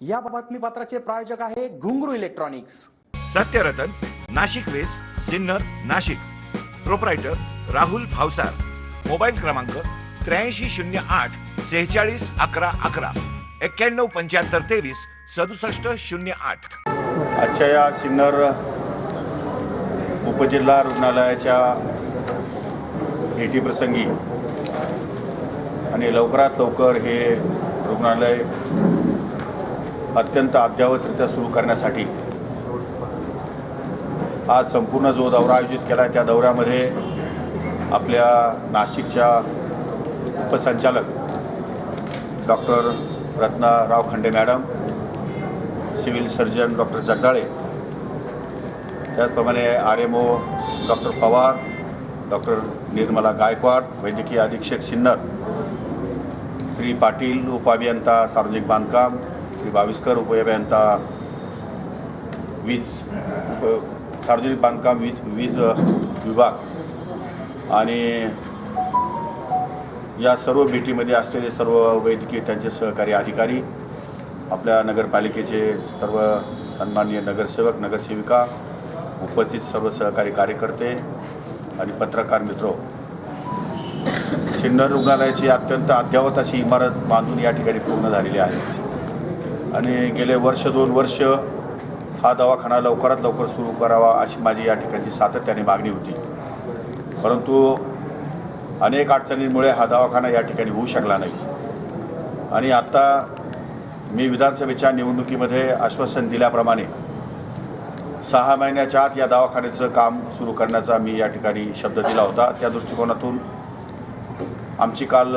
या बातमीपत्राचे प्रायोजक आहे Ghungroo electronics. Satyaratan Nashik west Sinnar Nashik. Proprietor Rahul Bhavsar. Mobile क्रमांक त्र्याऐंशी शून्य आठ सेहेचाळीस अकरा अकरा. एक्क्याण्णव पंच्याहत्तर तेवीस सदुसष्ट शून्य आठ. आजच्या या सिन्नर उपजिल्हा रुग्णालयाच्या भेटीप्रसंगी आणि लवकरात लवकर हे रुग्णालय अत्यंत अद्ययावतरित्या सुरू करण्यासाठी. आज संपूर्ण जो दौरा आयोजित केला आहे त्या दौऱ्यामध्ये आपल्या नाशिकच्या उपसंचालक doctor Ratnarao Khande madam civil surgeon doctor Jagdale त्याचप्रमाणे R M O doctor Pawar doctor Nirmala Gaikwad वैद्यकीय अधीक्षक सिन्नर श्री पाटील उपअभियंता सार्वजनिक बांधकाम श्री बाविस्कर उपअभियंता वीज उप सार्वजनिक बांधकाम वीज वीज विभाग. आणि या सर्व भेटीमध्ये असलेले सर्व वैद्यकीय त्यांचे सहकारी अधिकारी आपल्या नगरपालिकेचे सर्व सन्माननीय नगरसेवक नगरसेविका उपस्थित सर्व सहकारी कार्यकर्ते आणि पत्रकार मित्र. सिन्नर रुग्णालयाची अत्यंत अद्ययावत अशी इमारत बांधून या ठिकाणी पूर्ण झालेली आहे. आणि गेले वर्ष दोन वर्ष हा दवाखाना लवकरात लवकर सुरू करावा अशी माझी या ठिकाणची सातत्याने मागणी होती. परंतु अनेक अडचणींमुळे हा दवाखाना या ठिकाणी होऊ शकला नाही. आणि आत्ता मी विधानसभेच्या निवडणुकीमध्ये आश्वासन दिल्याप्रमाणे सहा महिन्याच्या आत या दवाखान्याचं काम सुरू करण्याचा मी या ठिकाणी शब्द दिला होता. त्या दृष्टिकोनातून आमची काल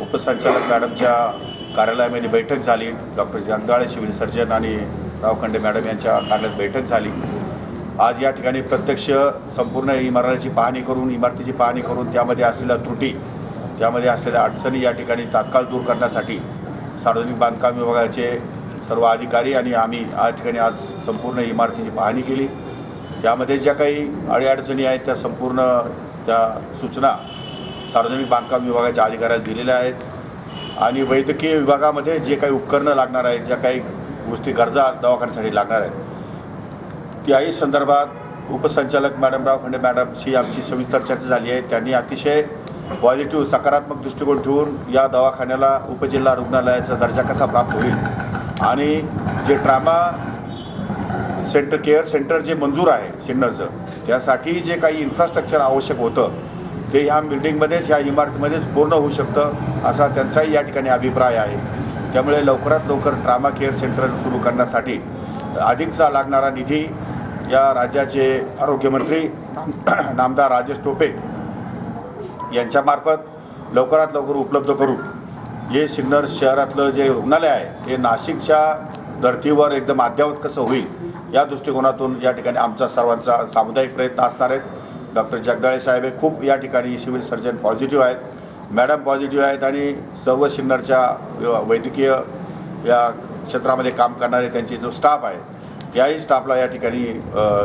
उपसंचालक मॅडमच्या कार्यालयामध्ये बैठक झाली. डॉक्टर जगदाळे सिव्हिल सर्जन आणि रावखंडे मॅडम यांच्या कार्यालयात बैठक झाली. आज या ठिकाणी प्रत्यक्ष संपूर्ण इमारतीची पाहणी करून इमारतीची पाहणी करून त्यामध्ये असलेल्या त्रुटी त्यामध्ये असलेल्या अडचणी या ठिकाणी तात्काळ दूर करण्यासाठी सार्वजनिक बांधकाम विभागाचे सर्व अधिकारी आणि आम्ही या ठिकाणी आज संपूर्ण इमारतीची पाहणी केली. त्यामध्ये ज्या काही अडीअडचणी आहेत त्या संपूर्ण त्या सूचना सार्वजनिक बांधकाम विभागाच्या अधिकाऱ्याला दिलेल्या आहेत. आणि वैद्यकीय विभागामध्ये जे काही उपकरणं लागणार आहेत ज्या काही गोष्टी गरजा दवाखान्यासाठी लागणार आहेत त्याही संदर्भात उपसंचालक मॅडम खंडे मॅडमशी आमची सविस्तर चर्चा झाली आहे. त्यांनी अतिशय पॉझिटिव्ह सकारात्मक दृष्टिकोन ठेवून या दवाखान्याला उपजिल्हा रुग्णालयाचा दर्जा कसा प्राप्त होईल आणि जे ट्रामा सेंटर केअर सेंटर जे मंजूर आहे सिन्नरचं त्यासाठी जे काही इन्फ्रास्ट्रक्चर आवश्यक होतं ते ह्या बिल्डिंगमध्येच ह्या इमारतीमध्येच पूर्ण होऊ शकतं असा त्यांचाही या ठिकाणी अभिप्राय आहे. त्यामुळे लवकरात लवकर ट्रामा केअर सेंटर सुरू करण्यासाठी अधिकचा लागणारा निधी या राज्याचे आरोग्यमंत्री नाम- नामदार राजेश टोपे यांच्यामार्फत लवकरात लवकर उपलब्ध करून हे सिन्नर शहरातलं जे रुग्णालय आहे ते नाशिकच्या धर्तीवर एकदम अद्ययावत कसं होईल या दृष्टिकोनातून या ठिकाणी आमचा सर्वांचा सामुदायिक प्रयत्न असणार आहेत. डॉक्टर जगदाळे साहेब हे खूप या ठिकाणी सिव्हिल सर्जन पॉझिटिव्ह आहेत. मॅडम पॉझिटिव्ह आहेत आणि सर्व सिन्नरच्या वैद्यकीय या क्षेत्रामध्ये काम करणारे त्यांचे जो स्टाफ आहे याही स्टाफला या ठिकाणी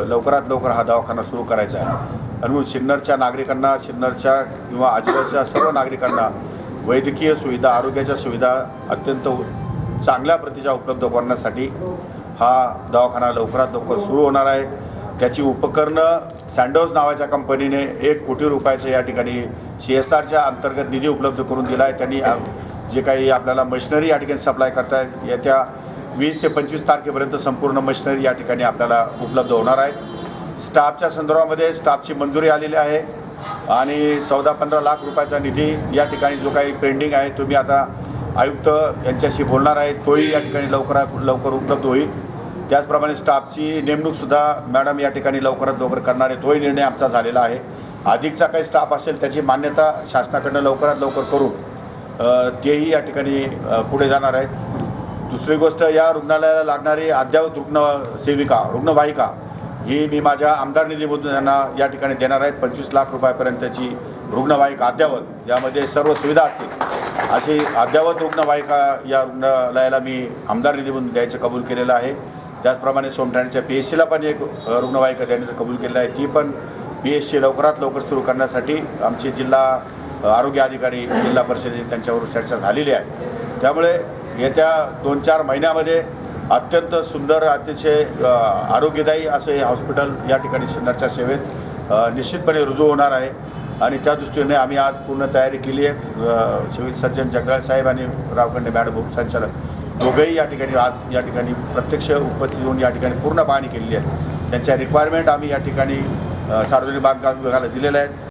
लवकरात लवकर हा दवाखाना सुरू करायचा आहे. आणि म्हणून सिन्नरच्या नागरिकांना सिन्नरच्या किंवा आजूबाजूच्या सर्व नागरिकांना वैद्यकीय सुविधा आरोग्याच्या सुविधा अत्यंत चांगल्या प्रतीच्या उपलब्ध करण्यासाठी हा दवाखाना लवकरात लवकर सुरू होणार आहे. त्याची उपकरणं सँडोज नावाच्या कंपनीने एक कोटी रुपयाचे या ठिकाणी सी एस आरच्या अंतर्गत निधी उपलब्ध करून दिला आहे. त्यांनी जे काही आपल्याला मशिनरी या ठिकाणी सप्लाय करतायत येत्या वीस ते पंचवीस तारखेपर्यंत संपूर्ण मशिनरी या ठिकाणी आपल्याला उपलब्ध होणार आहेत. स्टाफच्या संदर्भामध्ये स्टाफची मंजुरी आलेली आहे आणि चौदा पंधरा लाख रुपयाचा निधी या ठिकाणी जो काही पेंडिंग आहे तुम्ही आता आयुक्त यांच्याशी बोलणार आहे तोही या ठिकाणी लवकरात लवकर उपलब्ध होईल. त्याचप्रमाणे स्टाफची नेमणूकसुद्धा मॅडम या ठिकाणी लवकरात लवकर करणार आहे तोही निर्णय आमचा झालेला आहे. अधिकचा काही स्टाफ असेल त्याची मान्यता शासनाकडनं लवकरात लवकर करून तेही या ठिकाणी पुढे जाणार आहेत. दुसरी गोष्ट या रुग्णालयाला लागणारी अद्ययावत रुग्ण सेविका रुग्णवाहिका ही मी माझ्या आमदार निधीमधून त्यांना या ठिकाणी देणार आहेत पंचवीस लाख रुपयापर्यंतची रुग्णवाहिका अद्ययावत यामध्ये सर्व सुविधा असतील. अशी अद्ययावत रुग्णवाहिका या रुग्णालयाला मी आमदार निधीमधून द्यायचं कबूल केलेलं आहे. त्याचप्रमाणे सोमठाण्याच्या पी एच सीला पण एक रुग्णवाहिका देण्याचं कबूल केलं आहे. ती पण पी एच सी लवकरात लवकर सुरू करण्यासाठी आमचे जिल्हा आरोग्य अधिकारी जिल्हा परिषदे त्यांच्यावर चर्चा झालेली आहे. त्यामुळे येत्या दोन चार महिन्यामध्ये अत्यंत सुंदर अतिशय आरोग्यदायी असं हे हॉस्पिटल या ठिकाणी सिन्नरच्या सेवेत निश्चितपणे रुजू होणार आहे. आणि त्या दृष्टीने आम्ही आज पूर्ण तयारी केली आहे. सिव्हिल सर्जन जगदाळ साहेब आणि रावखंडे मॅडम उपसंचालक दोघंही या ठिकाणी आज या ठिकाणी प्रत्यक्ष उपस्थित होऊन या ठिकाणी पूर्ण पाहणी केलेली आहे. त्यांच्या रिक्वायरमेंट आम्ही या ठिकाणी सार्वजनिक बांधकाम विभागाला दिलेल्या आहेत